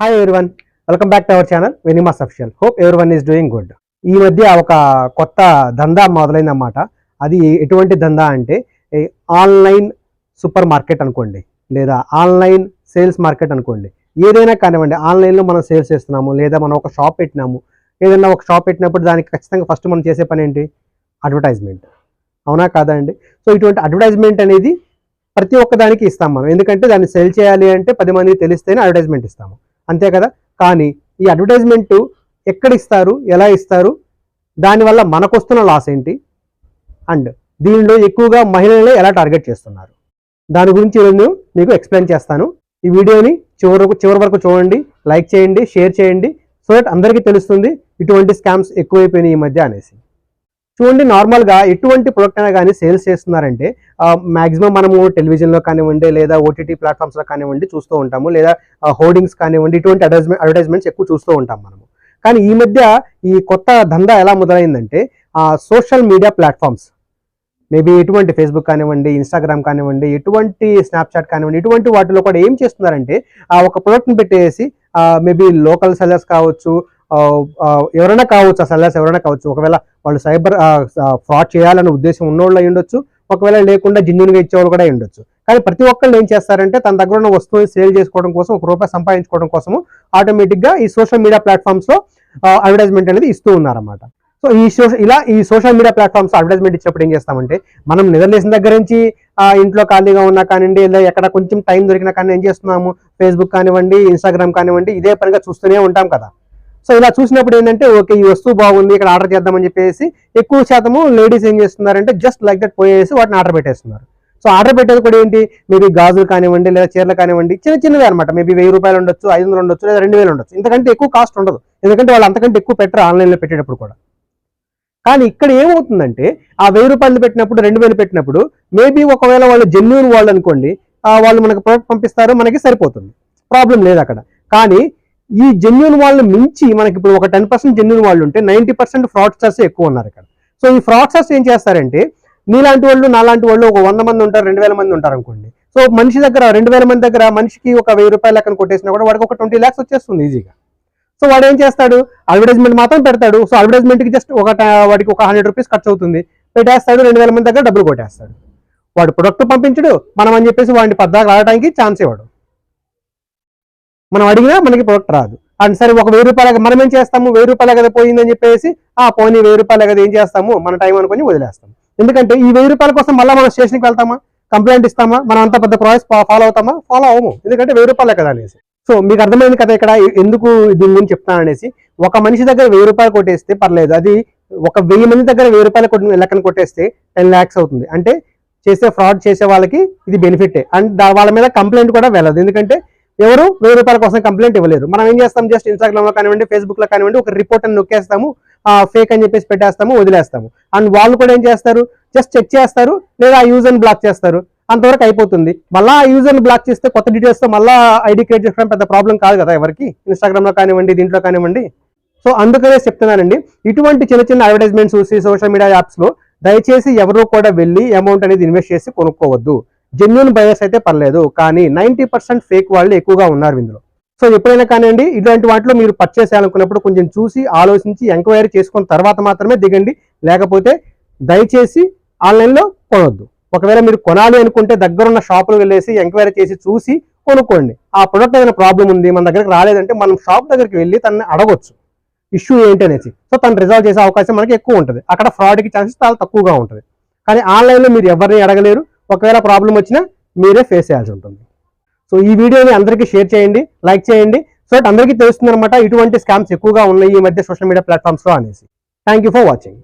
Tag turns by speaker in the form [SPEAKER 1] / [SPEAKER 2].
[SPEAKER 1] Hi everyone welcome back to our channel వెనిమాస్ official hope everyone is doing good ఈ మధ్య ఒక కొత్త దందా మొదలైందన్నమాట. అది ఎటువంటి దందా అంటే ఆన్లైన్ సూపర్ మార్కెట్ అనుకోండి లేదా ఆన్లైన్ సేల్స్ మార్కెట్ అనుకోండి. ఏదైనా కానివ్వండి ఆన్లైన్లో మనం సేల్స్ చేస్తున్నాము లేదా మనం ఒక షాప్ పెట్టినాము. ఏదైనా ఒక షాప్ పెట్టినప్పుడు దానికి ఖచ్చితంగా ఫస్ట్ మనం చేసే పని ఏంటి? అడ్వర్టైజ్మెంట్. అవునా కాదా అండి? సో ఇటువంటి అడ్వర్టైజ్మెంట్ అనేది ప్రతి ఒక్క దానికి ఇస్తాం మనం. ఎందుకంటే దాన్ని సెల్ చేయాలి అంటే పది మందికి తెలిస్తేనే అడ్వర్టైజ్మెంట్ ఇస్తాము. అంతే కదా? కానీ ఈ అడ్వర్టైజ్మెంట్ ఎక్కడ ఇస్తారు ఎలా ఇస్తారు? దానివల్ల మనకు వస్తున్న లాస్ ఏంటి? అండ్ దీనిలో ఎక్కువగా మహిళలే ఎలా టార్గెట్ చేస్తున్నారు? దాని గురించి నేను మీకు ఎక్స్ప్లెయిన్ చేస్తాను. ఈ వీడియోని చివరి చివరి వరకు చూడండి లైక్ చేయండి షేర్ చేయండి సో దట్ అందరికీ తెలుస్తుంది ఇటువంటి స్కామ్స్ ఎక్కువైపోయినాయి ఈ మధ్య అనేసి. చూడండి నార్మల్గా ఎటువంటి ప్రొడక్ట్ అయినా కానీ సేల్స్ చేస్తున్నారంటే మాక్సిమం మనము టెలివిజన్లో కానివ్వండి లేదా ఓటీటీ ప్లాట్ఫామ్స్లో కానివ్వండి చూస్తూ ఉంటాము. లేదా హోర్డింగ్స్ కానివ్వండి ఇటువంటి అడ్వర్టైజ్మెంట్ అడ్వర్టైజ్మెంట్స్ ఎక్కువ చూస్తూ ఉంటాం మనము. కానీ ఈ మధ్య ఈ కొత్త దందా ఎలా మొదలైందంటే సోషల్ మీడియా ప్లాట్ఫామ్స్ మేబీ ఎటువంటి ఫేస్బుక్ కానివ్వండి ఇన్స్టాగ్రామ్ కానివ్వండి ఎటువంటి స్నాప్చాట్ కానివ్వండి ఇటువంటి వాటిలో కూడా ఏం చేస్తున్నారంటే ఆ ఒక ప్రోడక్ట్ని పెట్టేసి మేబీ లోకల్ సెల్లర్స్ కావచ్చు ఎవరైనా కావచ్చు ఆ సెల్లర్స్ ఎవరైనా కావచ్చు ఒకవేళ వాళ్ళు సైబర్ ఫ్రాడ్ చేయాలనే ఉద్దేశం ఉన్నోళ్ళు అయి ఉండొచ్చు ఒకవేళ లేకుండా జిన్నునిగా ఇచ్చేవాళ్ళు కూడా ఉండొచ్చు. కానీ ప్రతి ఒక్కళ్ళు ఏం చేస్తారంటే తన దగ్గర ఉన్న వస్తువుని సేల్ చేసుకోవడం కోసం ఒక రూపాయి సంపాదించుకోవడం కోసము ఆటోమేటిక్గా ఈ సోషల్ మీడియా ప్లాట్ఫామ్స్లో అడ్వర్టైజ్మెంట్ అనేది ఇస్తూ ఉన్నారన్నమాట. సో ఈ సోషల్ ఇలా ఈ సోషల్ మీడియా ప్లాట్ఫామ్స్ అడ్వర్టైజ్మెంట్ ఇచ్చినప్పుడు ఏం చేస్తామంటే మనం నిద్రలేసిన దగ్గర నుంచి ఇంట్లో ఖాళీగా ఉన్నా కానివ్వండి లేదా ఎక్కడ కొంచెం టైం దొరికినా కానీ ఏం చేస్తున్నాము? ఫేస్బుక్ కానివ్వండి ఇన్స్టాగ్రామ్ కానివ్వండి ఇదే పనిగా చూస్తూనే ఉంటాం కదా. సో ఇలా చూసినప్పుడు ఏంటంటే ఓకే ఈ వస్తువు బాగుంది ఇక్కడ ఆర్డర్ చేద్దామని చెప్పేసి ఎక్కువ శాతము లేడీస్ ఏం చేస్తున్నారంటే జస్ట్ లైక్ దట్ పోయేసి వాటిని ఆర్డర్ పెట్టేస్తున్నారు. సో ఆర్డర్ పెట్టేది కూడా ఏంటి? మేబీ గాజులు కానివ్వండి లేదా చీరలు కానివ్వండి చిన్న చిన్నవి అనమాట మేబీ వెయ్యి రూపాయలు ఉండొచ్చు ఐదు వందలు ఉండొచ్చు లేదా రెండు వేలు ఉండొచ్చు. ఇంతకంటే ఎక్కువ కాస్ట్ ఉండదు. ఎందుకంటే వాళ్ళు అంతకంటే ఎక్కువ పెట్టరు ఆన్లైన్లో పెట్టేటప్పుడు కూడా. కానీ ఇక్కడ ఏమవుతుందంటే ఆ వెయ్యి రూపాయలు పెట్టినప్పుడు రెండు వేలు పెట్టినప్పుడు మేబీ ఒకవేళ వాళ్ళు జెన్యున్ వాళ్ళు అనుకోండి వాళ్ళు మనకు ప్రోడక్ట్ పంపిస్తారు మనకి సరిపోతుంది. ప్రాబ్లం లేదు అక్కడ. కానీ ఈ జెన్యున్ వాళ్ళు మించి మనకి ఇప్పుడు ఒక టెన్ పర్సెంట్ జెన్యున్ వాళ్ళు ఉంటే నైంటీ పర్సెంట్ ఫ్రాడ్స్టర్స్ ఎక్కువ ఉన్నారు ఇక్కడ. సో ఈ ఫ్రాడ్స్టర్స్ ఏం చేస్తారంటే మీలాంటి వాళ్ళు నాలాంటి వాళ్ళు ఒక వంద మంది ఉంటారు రెండు వేల మంది ఉంటారు అనుకోండి. సో మనిషి దగ్గర రెండు వేల మంది దగ్గర మనిషికి ఒక వెయ్యి రూపాయలు లెక్కన కొట్టేసినా కూడా వాడికి ఒక ట్వంటీ ల్యాక్స్ వచ్చేస్తుంది ఈజీగా సో వాడు ఏం చేస్తాడు? అడ్వర్టైజ్మెంట్ మాత్రం పెడతాడు. సో అడ్వర్టైజ్మెంట్కి జస్ట్ ఒక వాడికి ఒక హండ్రెడ్ రూపీస్ ఖర్చు అవుతుంది. పెట్టేస్తాడు రెండు వేల మంది దగ్గర డబ్బులు కొట్టేస్తాడు. వాడు ప్రొడక్ట్ పంపించడు. మనం అని చెప్పేసి వాడిని పద్దాకు రావడానికి ఛాన్స్ ఇవ్వడు. మనం అడిగినా మనకి ప్రొడక్ట్ రాదు. అండ్ సరే ఒక వెయ్యి రూపాయలు మనం ఏం చేస్తాము? వెయ్యి రూపాయలు కదా పోయిందని చెప్పేసి ఆ పోనీ వెయ్యి రూపాయలు కదా ఏం చేస్తాము? మన టైం అనుకొని వదిలేస్తాం. ఎందుకంటే ఈ వెయ్యి రూపాయల కోసం మళ్ళీ మనం స్టేషన్కి వెళ్తామా? కంప్లైంట్ ఇస్తామా? మనం అంత పెద్ద ప్రాసెస్ ఫాలో అవుతామా? ఫాలో అవ్వము. ఎందుకంటే వెయ్యి రూపాయలే కదా అనేసి. సో మీకు అర్థమైంది కదా ఇక్కడ ఎందుకు దీని గురించి చెప్తాను అనేసి? ఒక మనిషి దగ్గర వెయ్యి రూపాయలు కొట్టేస్తే పర్లేదు. అది ఒక వెయ్యి మంది దగ్గర వెయ్యి రూపాయలు కొట్టిన లెక్కన కొట్టేస్తే టెన్ ల్యాక్స్ అవుతుంది. అంటే చేసే ఫ్రాడ్ చేసే వాళ్ళకి ఇది బెనిఫిట్ అండ్ వాళ్ళ మీద కంప్లైంట్ కూడా వెళ్ళదు. ఎందుకంటే ఎవరు వెయ్యి రూపాయల కోసం కంప్లైంట్ ఇవ్వలేరు. మనం ఏం చేస్తాం? జస్ట్ ఇన్స్టాగ్రామ్లో కానివ్వండి ఫేస్బుక్లో కానివ్వండి ఒక రిపోర్ట్ అని నొక్కేస్తాము ఫేక్ అని చెప్పేసి పెట్టేస్తాము వదిలేస్తాము. అండ్ వాళ్ళు కూడా ఏం చేస్తారు? జస్ట్ చెక్ చేస్తారు లేదా ఆ యూజర్ని బ్లాక్ చేస్తారు. అంతవరకు అయిపోతుంది. మళ్ళా ఆ యూజర్ని బ్లాక్ చేస్తే కొత్త డీటెయిల్స్తో మళ్ళా ఐడి క్రియేట్ చేసుకోవడం పెద్ద ప్రాబ్లం కాదు కదా ఎవరికి? ఇన్స్టాగ్రామ్లో కానివ్వండి దీంట్లో కానివ్వండి. సో అందుకనే చెప్తున్నానండి ఇటువంటి చిన్న చిన్న అడ్వర్టైజ్మెంట్స్ చూసి సోషల్ మీడియా యాప్స్లో దయచేసి ఎవరు కూడా వెళ్ళి అమౌంట్ అనేది ఇన్వెస్ట్ చేసి కొనుక్కోవద్దు. జెన్యున్ బయస్ అయితే పర్లేదు కానీ నైంటీ పర్సెంట్ ఫేక్ వాళ్ళు ఎక్కువగా ఉన్నారు ఇందులో. సో ఎప్పుడైనా కానివ్వండి ఇలాంటి వాటిలో మీరు పర్చేస్ చేయాలనుకున్నప్పుడు కొంచెం చూసి ఆలోచించి ఎంక్వైరీ చేసుకున్న తర్వాత మాత్రమే దిగండి. లేకపోతే దయచేసి ఆన్లైన్లో కొనొద్దు. ఒకవేళ మీరు కొనాలి అనుకుంటే దగ్గరున్న షాపులు వెళ్ళేసి ఎంక్వైరీ చేసి చూసి కొనుక్కోండి. ఆ ప్రొడక్ట్ ఏదైనా ప్రాబ్లం ఉంది మన దగ్గరికి రాలేదంటే మనం షాప్ దగ్గరికి వెళ్ళి తనని అడగొచ్చు. ఇష్యూ ఏంటి అనేసి. సో తను రిజాల్వ్ చేసే అవకాశం మనకి ఎక్కువ ఉంటుంది. అక్కడ ఫ్రాడ్కి ఛాన్సెస్ చాలా తక్కువగా ఉంటుంది. కానీ ఆన్లైన్లో మీరు ఎవరిని అడగలేరు. ఒకవేళ ప్రాబ్లం వచ్చినా మీరే ఫేస్ చేయాల్సి ఉంటుంది. సో ఈ వీడియోని అందరికీ షేర్ చేయండి లైక్ చేయండి. సో దట్ అందరికీ తెలుస్తుందనమాట ఇటువంటి స్కామ్స్ ఎక్కువగా ఉన్నాయి ఈ మధ్య సోషల్ మీడియా ప్లాట్ఫామ్స్లో అనేసి. Thank you for watching